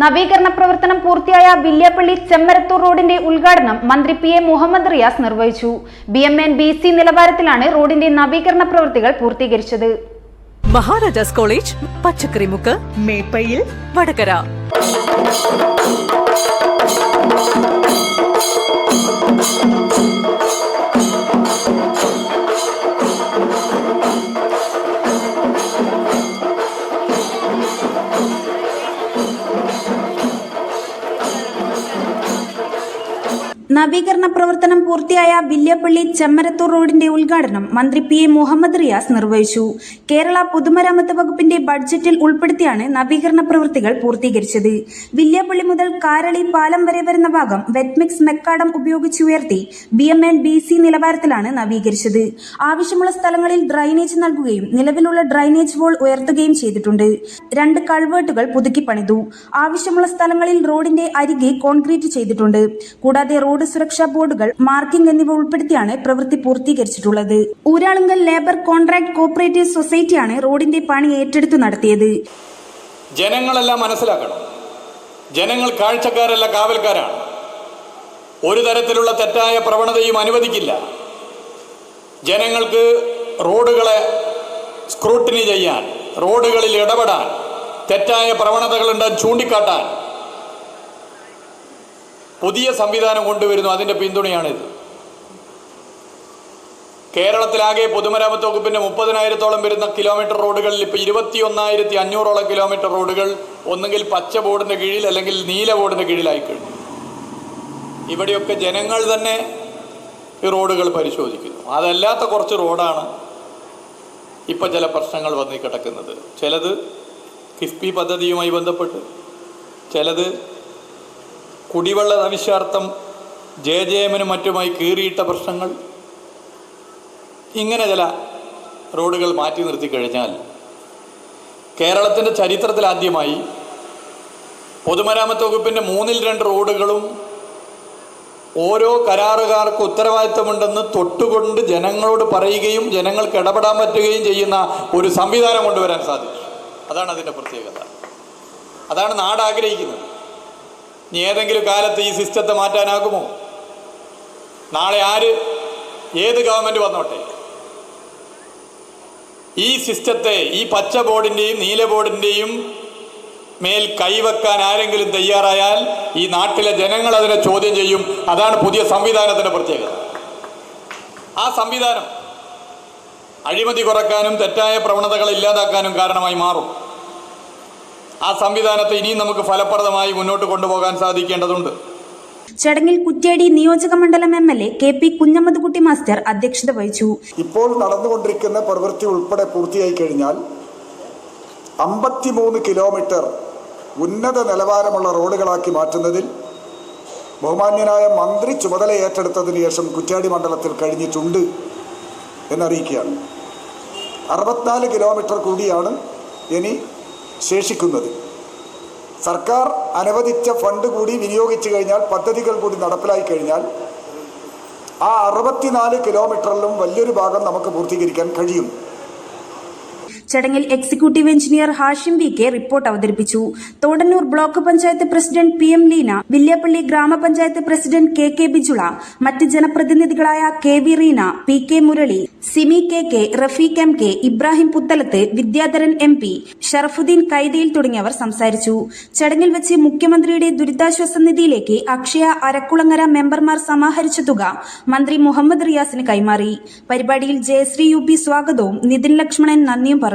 നവീകരണ പ്രവർത്തനം പൂർത്തിയായ വില്യാപ്പള്ളി ചെമ്മരത്തൂർ റോഡിന്റെ ഉദ്ഘാടനം മന്ത്രി പി എ മുഹമ്മദ് റിയാസ് നിർവഹിച്ചു. B M N B C നിലവാരത്തിലാണ് റോഡിന്റെ നവീകരണ പ്രവൃത്തികൾ പൂർത്തീകരിച്ചത്. മഹാരാജാസ് കോളേജ് പച്ചക്കറിമുക്ക് മേപ്പയിൽ വടകര. നവീകരണ പ്രവർത്തനം പൂർത്തിയായ വില്യപ്പള്ളി ചെമ്മരത്തൂർ റോഡിന്റെ ഉദ്ഘാടനം മന്ത്രി പി എ മുഹമ്മദ് റിയാസ് നിർവഹിച്ചു. കേരള പൊതുമരാമത്ത് വകുപ്പിന്റെ ബഡ്ജറ്റിൽ ഉൾപ്പെടുത്തിയാണ് നവീകരണ പ്രവൃത്തികൾ പൂർത്തീകരിച്ചത്. വില്യപ്പള്ളി മുതൽ കാരളി പാലം വരെ വരുന്ന ഭാഗം വെറ്റ്മിക്സ് മെക്കാടം ഉപയോഗിച്ച് ഉയർത്തി B M N B C നിലവാരത്തിലാണ് നവീകരിച്ചത്. ആവശ്യമുള്ള സ്ഥലങ്ങളിൽ ഡ്രൈനേജ് നൽകുകയും നിലവിലുള്ള ഡ്രൈനേജ് വോൾ ഉയർത്തുകയും ചെയ്തിട്ടുണ്ട്. രണ്ട് കൾവേർട്ടുകൾ പുതുക്കി പണിതു. ആവശ്യമുള്ള സ്ഥലങ്ങളിൽ റോഡിന്റെ അരികെ കോൺക്രീറ്റ് ചെയ്തിട്ടുണ്ട്. കൂടാതെ റോഡ് സുരക്ഷാ ബോർഡുകൾ മാർക്കിംഗ് എന്നിവ ഉൾപ്പെടുത്തിയാണ് പ്രവൃത്തി പൂർത്തീകരിച്ചിട്ടുള്ളത്. ഊരാളുങ്കൽ ലേബർ കോൺട്രാക്ട് കോപ്പറേറ്റീവ് സൊസൈറ്റിയാണ് റോഡിന്റെ പണി ഏറ്റെടുത്തു നടത്തിയത്. ജനങ്ങളെല്ലാം മനസ്സിലാക്കണം. ജനങ്ങൾ കാഴ്ചക്കാരല്ല കാവൽക്കാരാണ്. ഒരു തരത്തിലുള്ള തെറ്റായ പ്രവണതയും അനുവദിക്കില്ല. ജനങ്ങൾക്ക് റോഡുകളെ സ്ക്രൂട്ടിനി ചെയ്യാൻ റോഡുകളിൽ ഇടപെടാൻ തെറ്റായ പ്രവണതകളുണ്ട് ചൂണ്ടിക്കാട്ടാൻ പുതിയ സംവിധാനം കൊണ്ടുവരുന്നു അതിന്റെ പിന്തുണയാണിത്. കേരളത്തിലാകെ പൊതുമരാമത്ത് വകുപ്പിന്റെ മുപ്പതിനായിരത്തോളം വരുന്ന കിലോമീറ്റർ റോഡുകളിൽ ഇപ്പോൾ ഇരുപത്തി ഒന്നായിരത്തി അഞ്ഞൂറോളം കിലോമീറ്റർ റോഡുകൾ ഒന്നുകിൽ പച്ച ബോർഡിന്റെ കീഴിൽ അല്ലെങ്കിൽ നീല ബോർഡിന്റെ കീഴിലായി കഴിഞ്ഞു. ഇവിടെയൊക്കെ ജനങ്ങൾ തന്നെ ഈ റോഡുകൾ പരിശോധിക്കുന്നു. അതല്ലാത്ത കുറച്ച് റോഡാണ് ഇപ്പം ചില പ്രശ്നങ്ങൾ വന്നി കിടക്കുന്നത്. ചിലത് കിഫ്ബി പദ്ധതിയുമായി ബന്ധപ്പെട്ട് ചിലത് കുടിവെള്ള ആവശ്യാർത്ഥം ജെ ജെ എമ്മിനും മറ്റുമായി കീറിയിട്ട പ്രശ്നങ്ങൾ. ഇങ്ങനെ ചില റോഡുകൾ മാറ്റി നിർത്തി കഴിഞ്ഞാൽ കേരളത്തിന്റെ ചരിത്രത്തിൽ ആദ്യമായി പൊതുമരാമത്ത് വകുപ്പിന്റെ മൂന്നിൽ രണ്ട് റോഡുകളും ഓരോ കരാറുകാർക്ക് ഉത്തരവാദിത്തമുണ്ടെന്ന് തൊട്ടുകൊണ്ട് ജനങ്ങളോട് പറയുകയും ജനങ്ങൾക്ക് ഇടപെടാൻ പറ്റുകയും ചെയ്യുന്ന ഒരു സംവിധാനം കൊണ്ടുവരാൻ സാധിച്ചു. അതാണ് അതിന്റെ പ്രത്യേകത. അതാണ് നാട് ആഗ്രഹിക്കുന്നത് ഇനി ഏതെങ്കിലും കാലത്ത് ഈ സിസ്റ്റത്തെ മാറ്റാനാകുമോ? നാളെ ആര്? ഏത് ഗവൺമെന്റ് വന്നോട്ടെ? ഈ സിസ്റ്റത്തെ ഈ പച്ച ബോർഡിന്റെയും നീല ബോർഡിന്റെയും മേൽ കൈവെക്കാൻ ആരെങ്കിലും തയ്യാറായാൽ ഈ നാട്ടിലെ ജനങ്ങൾ അതിനെ ചോദ്യം ചെയ്യും. അതാണ് പുതിയ സംവിധാനത്തിന്റെ പ്രത്യേകത. ആ സംവിധാനം അഴിമതി കുറക്കാനും തെറ്റായ പ്രവണതകൾ ഇല്ലാതാക്കാനും കാരണമായി മാറും. ആ സംവിധാനത്തെ ഇനിയും നമുക്ക് ഫലപ്രദമായി മുന്നോട്ട് കൊണ്ടുപോകാൻ സാധിക്കേണ്ടതുണ്ട്. ചടങ്ങിൽ കുറ്റ്യാടി നിയോജക മണ്ഡലം M L A K P Kunhammedkutty master അധ്യക്ഷത വഹിച്ചു. ഇപ്പോൾ നടന്നുകൊണ്ടിരിക്കുന്ന പ്രവൃത്തി ഉൾപ്പെടെ പൂർത്തിയായി കഴിഞ്ഞാൽ അമ്പത്തിമൂന്ന് കിലോമീറ്റർ ഉന്നത നിലവാരമുള്ള റോഡുകളാക്കി മാറ്റുന്നതിൽ ബഹുമാന്യനായ മന്ത്രി ചുമതല ഏറ്റെടുത്തതിന് ശേഷം കുറ്റ്യാടി മണ്ഡലത്തിൽ കഴിഞ്ഞിട്ടുണ്ട് എന്നറിയിക്കുകയാണ്. അറുപത്തിനാല് കിലോമീറ്റർ കൂടിയാണ് ഇനി ശേഷിക്കുന്നത്. സർക്കാർ അനുവദിച്ച ഫണ്ട് കൂടി വിനിയോഗിച്ചു കഴിഞ്ഞാൽ പദ്ധതികൾ കൂടി നടപ്പിലായി കഴിഞ്ഞാൽ ആ അറുപത്തിനാല് കിലോമീറ്ററിലും വലിയൊരു ഭാഗം നമുക്ക് പൂർത്തീകരിക്കാൻ കഴിയും. ചടങ്ങിൽ executive engineer Hashim V K report അവതരിപ്പിച്ചു. Thodannur block panchayat president P M Leena Villiappally ഗ്രാമപഞ്ചായത്ത് പ്രസിഡന്റ് കെ കെ ബിജുള മറ്റ് ജനപ്രതിനിധികളായ K V Reena P K Murali Simi K K Rafeeq M K Ibrahim Puthalath Vidyadharan M P Sharafuddin Kaithayil തുടങ്ങിയവർ സംസാരിച്ചു. ചടങ്ങിൽ വെച്ച് മുഖ്യമന്ത്രിയുടെ ദുരിതാശ്വാസ നിധിയിലേക്ക് അക്ഷയ അരക്കുളങ്ങര മെമ്പർമാർ സമാഹരിച്ച തുക മന്ത്രി മുഹമ്മദ് റിയാസിന് കൈമാറി. പരിപാടിയിൽ ജയശ്രീ യു പി സ്വാഗതവും നിതിൻ ലക്ഷ്മണൻ നന്ദിയും പറഞ്ഞു.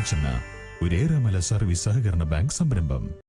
മയൂരം മല സർവീസ് സഹകരണ ബാങ്ക് സംരംഭം.